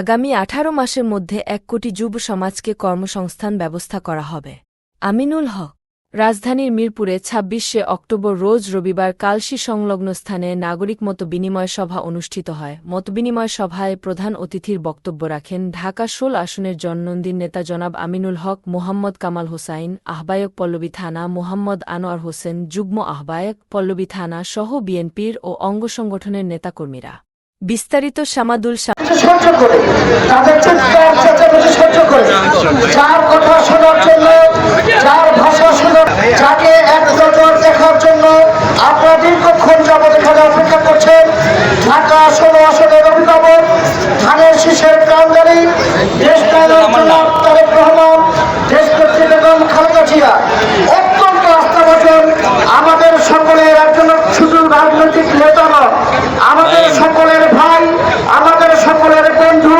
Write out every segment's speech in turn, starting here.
আগামী আঠারো মাসের মধ্যে এক কোটি যুব সমাজকে কর্মসংস্থান ব্যবস্থা করা হবে। আমিনুল হক, রাজধানীর মিরপুরে ছাব্বিশে অক্টোবর রোজ রবিবার কালশি সংলগ্ন স্থানে নাগরিক মত বিনিময় সভা অনুষ্ঠিত হয়। মতবিনিময় সভায় প্রধান অতিথির বক্তব্য রাখেন ঢাকা ষোল আসনের জন্মদিন নেতা জনাব আমিনুল হক, মোহাম্মদ কামাল হোসাইন, আহ্বায়ক পল্লবী থানা মোহাম্মদ আনোয়ার হোসেন, যুগ্ম আহ্বায়ক পল্লবী থানা সহ বিএনপির ও অঙ্গ সংগঠনের নেতাকর্মীরা। বিস্তারিত শামাদুল শাহ সহ্য করে। তাদের চিৎকার চেঁচামেচি সহ্য করে। যার কথা শোনার জন্য, যার ভাষা শোনার যাকে এক নজর দেখার জন্য আপনারা দীর্ঘক্ষণ যাবত এখানে অপেক্ষা করছেন। ঢাকা ষোলো আসনের অভিভাবক, ধানের শীষের প্রাণদারী দেশ তারেক রহমান, দেশ কর্তৃক বেগম খালেদা জিয়া। অত্যন্ত আস্থাভাজন আমাদের সকলের একজন শুধু রাজনৈতিক নেতা আমাদের সকলের ভাই আমাদের সকলের বন্ধু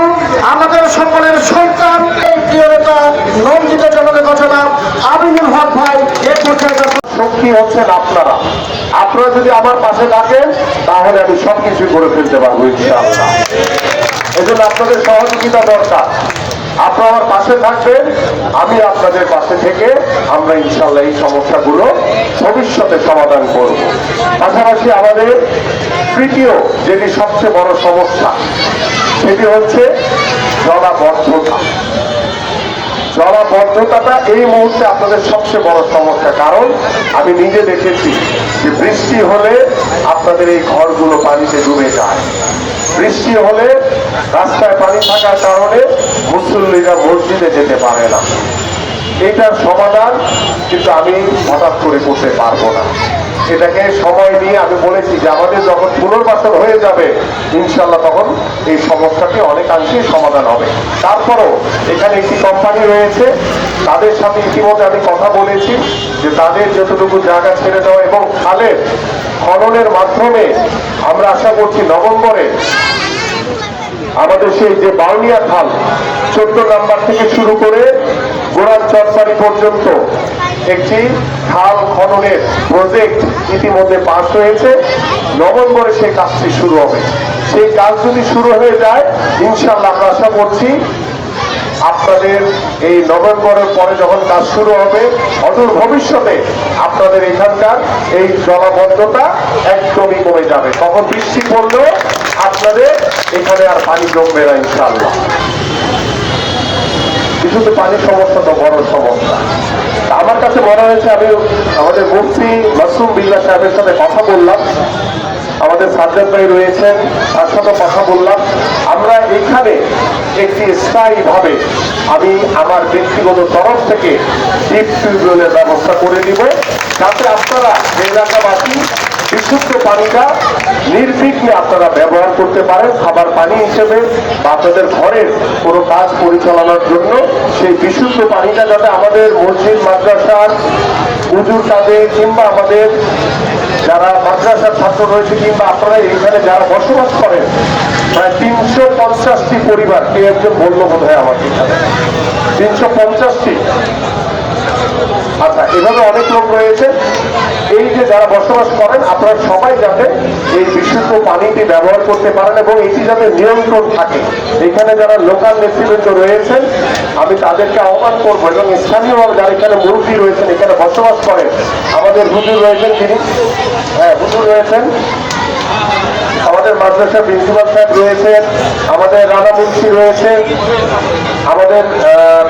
আমাদের সকলের সন্তান এই প্রিয় নেতা নন্দিত জনতা ঘটনা আমিনুল হক ভাই এ পর্যায়ে শক্তি হচ্ছেন আপনারা। আপনারা যদি আমার পাশে থাকেন তাহলে আমি সবকিছু করে ফেলতে পারব ইনশাআল্লাহ। এজন্য আপনাদের সহযোগিতা দরকার। আপনারা আমার পাশে থাকবেন, আমি আপনাদের পাশে থেকে আমরা ইনশাল্লাহ এই সমস্যাগুলো ভবিষ্যতে সমাধান করব। পাশাপাশি আমাদের তৃতীয়, যেটি সবচেয়ে বড় সমস্যা, সেটি হচ্ছে জলাবদ্ধতা। জলাবদ্ধতাটা এই মুহূর্তে আপনাদের সবচেয়ে বড় সমস্যা, কারণ আমি নিজে দেখেছি যে বৃষ্টি হলে আপনাদের এই ঘরগুলো পানিতে ডুবে যায়। বৃষ্টি হলে রাস্তায় পানি থাকার কারণে মুসল্লিরা মসজিদে যেতে পারে না। এটার সমাধান কিন্তু আমি হঠাৎ করে করতে পারব না। এটাকে সময় নিয়ে আমি বলেছি যে আমাদের যখন পুনর্বাসন হয়ে যাবে ইনশাল্লাহ তখন এই সমস্যাটি অনেকাংশেই সমাধান হবে। তারপরও এখানে একটি কোম্পানি রয়েছে, তাদের সাথে ইতিমধ্যে আমি কথা বলেছি যে তাদের যতটুকু জায়গা ছেড়ে দেওয়া এবং খালের খননের মাধ্যমে আমরা আশা করছি নভেম্বরে আমাদের সেই যে বাউনিয়া খাল, চোদ্দ নাম্বার থেকে শুরু করে গোড়ার চরপাড়ি পর্যন্ত একটি খাল খননের প্রজেক্ট ইতিমধ্যে পাস হয়েছে। নভেম্বরে সেই কাজটি শুরু হবে। সেই কাজ যদি শুরু হয়ে যায় ইনশাল্লাহ আমরা আশা করছি আপনাদের এই নভেম্বরের পরে যখন কাজ শুরু হবে, অদূর ভবিষ্যতে আপনাদের এখানকার এই জলাবদ্ধতা একদমই কমে যাবে। তখন বৃষ্টি পড়লেও আপনাদের এখানে আর পানি জমবে না ইনশাল্লাহ শুধু পানির সমস্যা তো বড় সমস্যা। আমার কাছে মনে হয়েছে, আমি আমাদের মুফতি মাসুম বিল্লা সাহেবের সাথে কথা বললাম। আমাদের সাজ্জাদ ভাই রয়েছেন, তার সাথে কথা বললাম। আমরা এখানে একটি স্থায়ী ভাবে আমি আমার ব্যক্তিগত তরফ থেকে ডিপ টিউবওয়েলের ব্যবস্থা করে দিব যাতে আপনারা বিশুদ্ধ পানিটা নির্বিঘ্নে আপনারা ব্যবহার করতে পারেন। খাবার পানি হিসেবে বা আপনাদের ঘরের কোনো কাজ পরিচালনার জন্য সেই বিশুদ্ধ পানিটা যাতে আমাদের মসজিদ, মাদ্রাসার উজুর কাজে কিংবা আমাদের যারা মাদ্রাসার ছাত্র রয়েছে কিংবা আপনারা এখানে যারা বসবাস করেন, প্রায় তিনশো পঞ্চাশটি পরিবার, কে একজন বলল বোধ হয় আমাকে এখানে? তিনশো পঞ্চাশটি। আচ্ছা এভাবে অনেক লোক রয়েছে। এই যে যারা বসবাস করেন, আপনারা সবাই যাতে এই বিশুদ্ধ পানিটি ব্যবহার করতে পারেন এবং এটি যাতে নিয়ন্ত্রণ থাকে। এখানে যারা লোকাল নেতৃবৃন্দ রয়েছেন, আমি তাদেরকে আহ্বান করব এবং স্থানীয়ভাবে যারা এখানে মুরব্বী রয়েছেন, এখানে বসবাস করেন, আমাদের হুজুর রয়েছেন তিনি। হ্যাঁ হুজুর রয়েছেন। আমাদের মাদ্রাসা প্রিন্সিপাল সাহেব রয়েছেন আমাদের রানা মুন্সি রয়েছে, আমাদের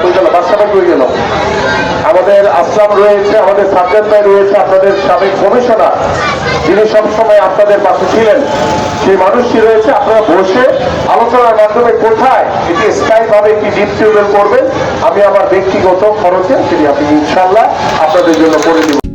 কই গেল আমাদের আসলাম রয়েছে, আমাদের সাজ্জাদ ভাই রয়েছে, আপনাদের সাবেক কমিশনার। যিনি সবসময় আপনাদের পাশে ছিলেন। সেই মানুষটি রয়েছে, আপনারা বসে আলোচনার মাধ্যমে কোথায় এটি স্থায়ীভাবে একটি ডিপ টিউবওয়েল করবেন, আমি আমার ব্যক্তিগত খরচে সেটি আপনি ইনশাল্লাহ আপনাদের জন্য করে দিব।